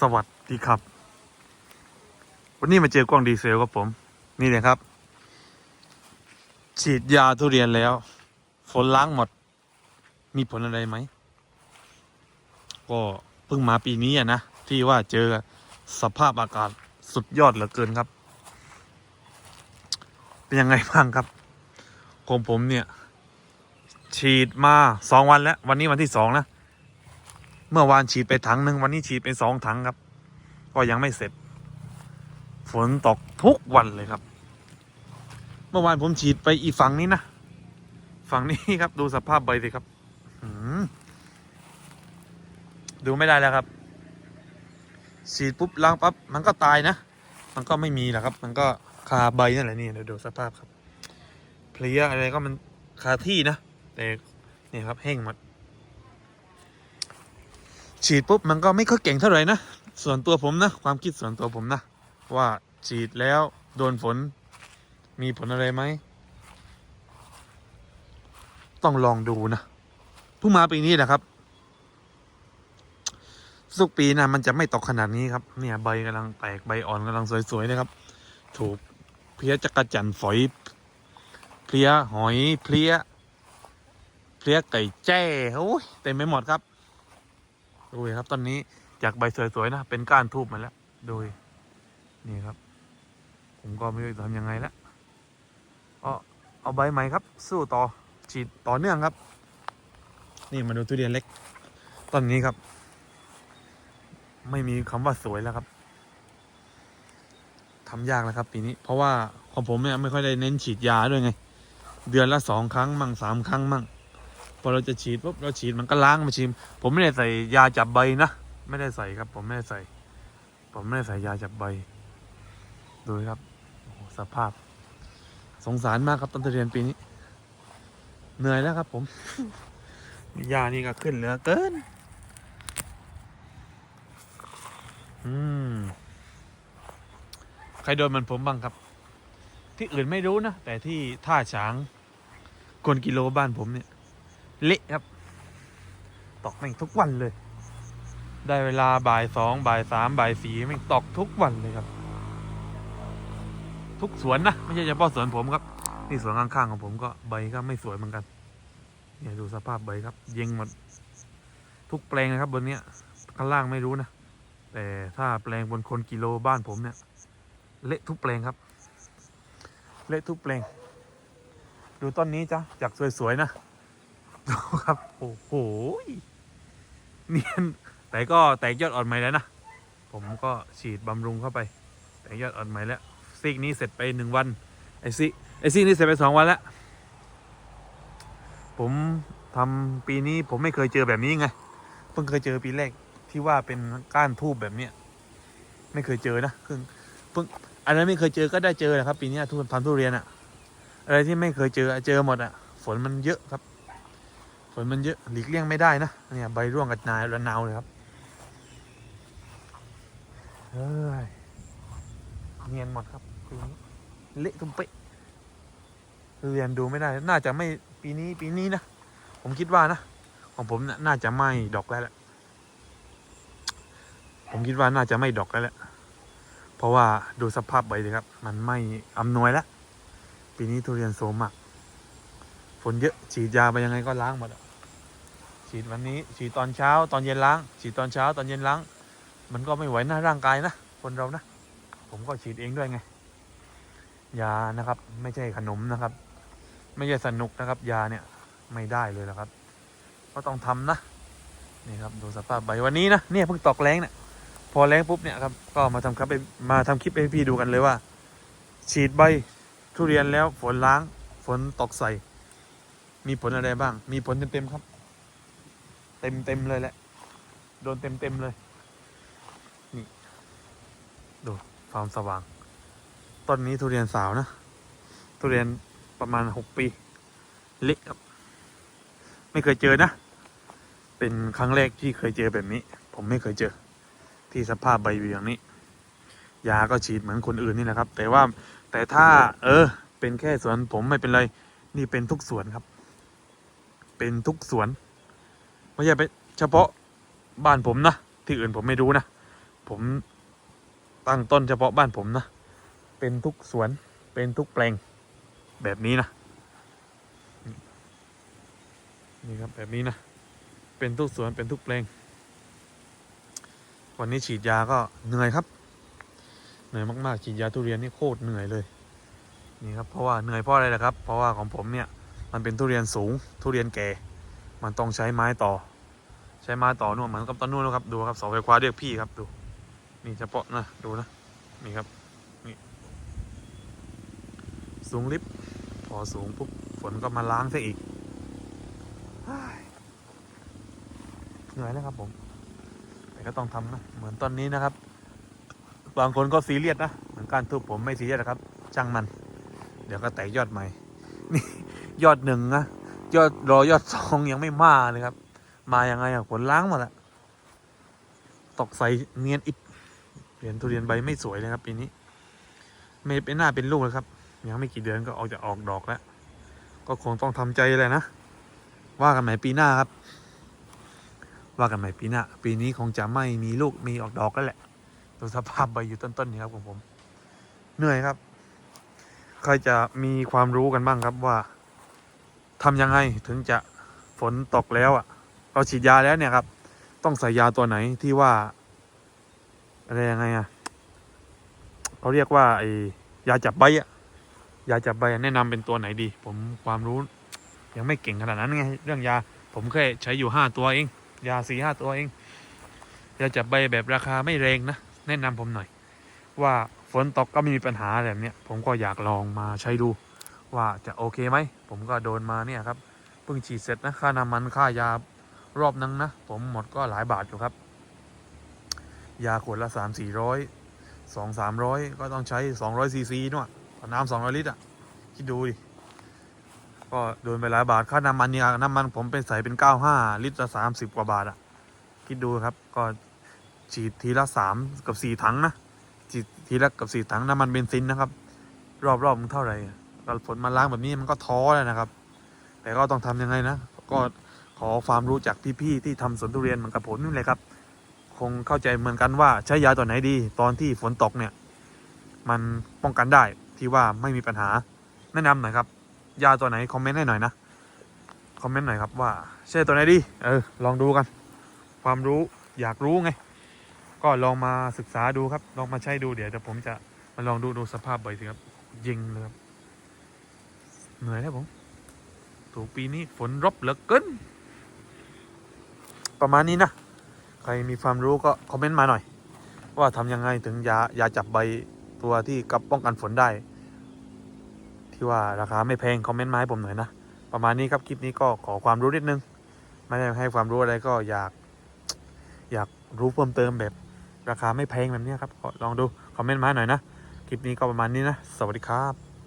สวัสดีครับ วันนี้มาเจอกล้องดีเซลครับผม นี่เลยครับ ฉีดยาทุเรียนแล้ว ฝนล้างหมด มีผลอะไรไหม ก็เพิ่งมาปีนี้อะนะ ที่ว่าเจอสภาพอากาศสุดยอดเหลือเกินครับ เป็นยังไงบ้างครับของผมเนี่ย ฉีดมาสองวันแล้ว วันนี้วันที่สองนะ เมื่อวานฉีดไปถังหนึ่งวันนี้ฉีดไปสองถังครับ ก็ยังไม่เสร็จ ฝนตกทุกวันเลยครับ เมื่อวานผมฉีดไปอีฝั่งนี้นะฝั่งนี้ครับ ดูสภาพใบสิครับดูไม่ได้แล้วครับ ฉีดปุ๊บล้างปั๊บมันก็ตายนะ มันก็ไม่มีแหละครับ มันก็คาใบนั่นแหละนี่เดี๋ยวดูสภาพครับเพลียอะไรก็มันคาที่นะแต่นี่ครับแห้งหมด ฉีดปุ๊บมันก็ไม่ค่อยเก่งเท่าไหร่นะ ส่วนตัวผมนะ ความคิดส่วนตัวผมนะ ว่าฉีดแล้วโดนฝน มีผลอะไรไหม ต้องลองดูนะเพิ่งมาปีนี้นะครับ สุกปีนะมันจะไม่ตกขนาดนี้ครับ เนี่ย ใบกำลังแตกใบอ่อนกำลังสวยๆนะครับ ถูกเพลี้ยจักระจันฝอย เพลี้ยหอยเพลี้ยเพลี้ยไก่แจ้โอ้ยเต็มไปหมดครับ ดูครับตอนนี้จากใบสวยๆนะเป็นก้านทูบมาแล้วดูดินี่ครับ ผมก็ไม่รู้จะทำยังไงแล้วก็เอาใบใหม่ครับ สู้ต่อฉีดต่อเนื่องครับ นี่มาดูทุเรียนเล็กต้นนี้ครับ ไม่มีคำว่าสวยแล้วครับทำยากแล้วครับปีนี้ เพราะว่าของผมเนี่ยไม่ค่อยได้เน้นฉีดยาด้วยไง เดือนละสองครั้งมั่งสามครั้งมั่ง อเราจะฉีดปุ๊บเราฉีดมันก็ล้างมาชิม ผมไม่ได้ใส่ยาจับใบนะไม่ได้ใส่ครับ ผมไม่ได้ใส่ ผมไม่ได้ใส่ยาจับใบ ดูครับสภาพ สงสารมากครับต้นทุเรียนปีนี้ เหนื่อยแล้วครับผมยานี่ก็ขึ้นเหลือเกิน อืม ใครโดนมันผมบ้างครับ ที่อื่นไม่รู้นะ แต่ที่ท่าช้างกวนกิโลบ้านผมเนี่ย เละครับ ตอกแม่งทุกวันเลย ได้เวลาบ่ายสองบ่ายสามบ่ายสี่แม่งตอกทุกวันเลยครับ ทุกสวนนะไม่ใช่เฉพาะสวนผมครับ นี่สวนข้างๆของผมก็ใบก็ไม่สวยเหมือนกัน เนี่ยดูสภาพใบครับ เย็งหมดทุกแปลงนะครับบนเนี้ยข้างล่างไม่รู้นะแต่ถ้าแปลงบนคนกิโลบ้านผมเนี่ยเละทุกแปลงครับ เละทุกแปลง ดูต้นนี้จ้ะจากสวยๆนะ ดูครับ โอ้โหเนียนแต่ก็แตกยอดอ่อนใหม่แล้วนะ ผมก็ฉีดบำรุงเข้าไป แตกยอดอ่อนใหม่แล้วซีกนี้เสร็จไปหนึ่งวัน ไอซีไอซีนี้เสร็จไปสองวันแล้ว ผมทำปีนี้ผมไม่เคยเจอแบบนี้ไง เพิ่งเคยเจอปีแรกที่ว่าเป็นก้านทูบแบบเนี้ยไม่เคยเจอนะเพิ่งเพิ่งอันนั้นไม่เคยเจอก็ได้เจอแหละครับ ปีนี้ทุกทำทุเรียนอะอะไรที่ไม่เคยเจอเจอหมดอะฝนมันเยอะครับ นมันเยอะหลีกเลี่ยงไม่ได้นะเนี่ยใบร่วงกับนายระนาวเลยครับเฮ้ยเนียนหมดครับปีนี้เละตุ้มเป๊ะเรียนดูไม่ได้ น่าจะไม่ปีนี้ปีนี้นะ ผมคิดว่านะ ของผมน่ะน่าจะไม่ดอกแล้วแหละ ผมคิดว่าน่าจะไม่ดอกแล้วแหละ เพราะว่าดูสภาพใบเลยครับ มันไม่อำนวยแล้ว ปีนี้ทุเรียนโซมมาก ฝนเยอะฉีดยาไปยังไงก็ล้างหมดอะ ฉีดวันนี้ฉีดตอนเช้าตอนเย็นล้าง ฉีดตอนเช้าตอนเย็นล้าง มันก็ไม่ไหวหน้าร่างกายนะ คนเรานะ ผมก็ฉีดเองด้วยไง ยานะครับ ไม่ใช่ขนมนะครับ ไม่ใช่สนุกนะครับ ยาเนี่ยไม่ได้เลยละครับ ก็ต้องทำนะ นี่ครับดูสภาพใบวันนี้นะเนี่ยเพิ่งตอกแรงเนี่ยพอแรงปุ๊บเนี่ยครับก็มาทำครับมาทำคลิปให้พี่ดูกันเลยว่า ฉีดใบทุเรียนแล้วฝนล้างฝนตกใส่ มีผลอะไรบ้าง มีผลเต็มๆครับ ต็มเต็มเลยแหละ โดนเต็มเต็มเลย นี่ ดูความสว่าง ต้นนี้ทุเรียนสาวนะ ทุเรียนประมาณหกปี เล็กครับ ไม่เคยเจอนะ เป็นครั้งแรกที่เคยเจอแบบนี้ ผมไม่เคยเจอ ที่สภาพใบอยู่อย่างนี้ ยาก็ฉีดเหมือนคนอื่นนี่แหละครับ แต่ว่าแต่ถ้า เออ เป็นแค่สวนผมไม่เป็นไร นี่เป็นทุกสวนครับ เป็นทุกสวน ไม่ใช่ไปเฉพาะบ้านผมนะ ที่อื่นผมไม่รู้นะ ผมตั้งต้นเฉพาะบ้านผมนะ เป็นทุกสวนเป็นทุกแปลงแบบนี้นะ นี่ครับแบบนี้นะ เป็นทุกสวนเป็นทุกแปลง วันนี้ฉีดยาก็เหนื่อยครับ เหนื่อยมากๆฉีดยาทุเรียนนี่โคตรเหนื่อยเลย นี่ครับเพราะว่าเหนื่อยเพราะอะไรล่ะครับ เพราะว่าของผมเนี่ยมันเป็นทุเรียนสูงทุเรียนแก่ มันต้องใช้ไม้ต่อ ใช้ไม้ต่อนู่นเหมือนกับต้นนู่นนะครับดูครับเสาไฟฟ้าเรียกพี่ครับดูนี่เฉพาะนะดูนะนี่ครับนี่สูงลิฟต์พอสูงปุ๊บฝนก็มาล้างซะอีกเฮ้ยเหนื่อยแล้วครับผม แต่ก็ต้องทำนะเหมือนตอนนี้นะครับ บางคนก็ซีเรียสนะเหมือนการทุบผมไม่ซีเรียสนะครับช่างมัน เดี๋ยวก็แตกยอดใหม่นี่ยอดหนึ่งนะ ยอดรอยอดสองยังไม่มาเลยครับ มายังไงอะผลล้างหมดละตกใส่เนียนอิดเหรียนทุเรียนใบไม่สวยเลยครับปีนี้ ไม่เป็นหน้าเป็นลูกเลยครับ ยังไม่กี่เดือนก็ออกจะออกดอกแล้ว ก็คงต้องทำใจเลยนะ ว่ากันใหม่ปีหน้าครับ ว่ากันใหม่ปีหน้า ปีนี้คงจะไม่มีลูกมีออกดอกแล้วแหละดูสภาพใบอยู่ต้นๆนี่ครับของผม เหนื่อยครับ ใครจะมีความรู้กันบ้างครับว่า ทำยังไงถึงจะฝนตกแล้วอะ เราฉีดยาแล้วเนี่ยครับ ต้องใส่ยาตัวไหนที่ว่าอะไรยังไงอะเขาเรียกว่าไอยาจับใบอะยาจับใบแนะนำเป็นตัวไหนดี ผมความรู้ ยังไม่เก่งขนาดนั้นไงเรื่องยา ผมแค่ใช้อยู่ห้าตัวเอง ยาสี่ห้าตัวเองยาจับใบแบบราคาไม่แรงนะแนะนำผมหน่อย ว่าฝนตกก็ไม่มีปัญหาแบบเนี้ยผมก็อยากลองมาใช้ดู ว่าจะโอเคไหม ผมก็โดนมาเนี่ยครับเพิ่งฉีดเสร็จนะค่าน้ำมันค่ายารอบนึงนะ ผมหมดก็หลายบาทอยู่ครับ ยาขวดละสามสี่ร้อยสองสามร้อยก็ต้องใช้สองร้อยซีซีนู่นน้ำสองร้อยลิตรอะคิดดูดิก็โดนไปหลายบาทค่าน้ำมันเนี่ยน้ำมันผมเป็นใส่เป็นเก้าห้าลิตรละสามสิบกว่าบาทอะคิดดูครับก็ฉีดทีละสามกับสี่ถังนะฉีดทีละกับสี่ถังน้ำมันเบนซินนะครับ รอบๆมันเท่าไหร่ ฝนมาล้างแบบนี้มันก็ท้อแล้วนะครับ แต่ก็ต้องทำยังไงนะ ก็ขอความรู้จากพี่ๆที่ทำสวนทุเรียนเหมือนกับผมนี่เลยครับ คงเข้าใจเหมือนกันว่าใช้ยาตัวไหนดี ตอนที่ฝนตกเนี่ย มันป้องกันได้ที่ว่าไม่มีปัญหาแนะนำหน่อยครับยาตัวไหนคอมเมนต์ให้หน่อยนะคอมเมนต์หน่อยครับว่าใช่ตัวไหนดีเออลองดูกัน ความรู้อยากรู้ไง ก็ลองมาศึกษาดูครับ ลองมาใช้ดูเดี๋ยวเดี๋ยวผมจะมาลองดูดูสภาพใบสิครับยิงเลยครับ เหนื่อยแล้วผม ถูกปีนี้ฝนรบเหลือเกิน ประมาณนี้นะ ใครมีความรู้ก็คอมเมนต์มาหน่อย ว่าทำยังไงถึงยายาจับใบตัวที่กับป้องกันฝนได้ ที่ว่าราคาไม่แพงคอมเมนต์มาให้ผมหน่อยนะ ประมาณนี้ครับคลิปนี้ก็ขอความรู้นิดนึง ไม่ได้ให้ความรู้อะไรก็อยากอยากรู้เพิ่มเติมแบบราคาไม่แพงแบบนี้ครับลองดูคอมเมนต์มาหน่อยนะ คลิปนี้ก็ประมาณนี้นะ สวัสดีครับ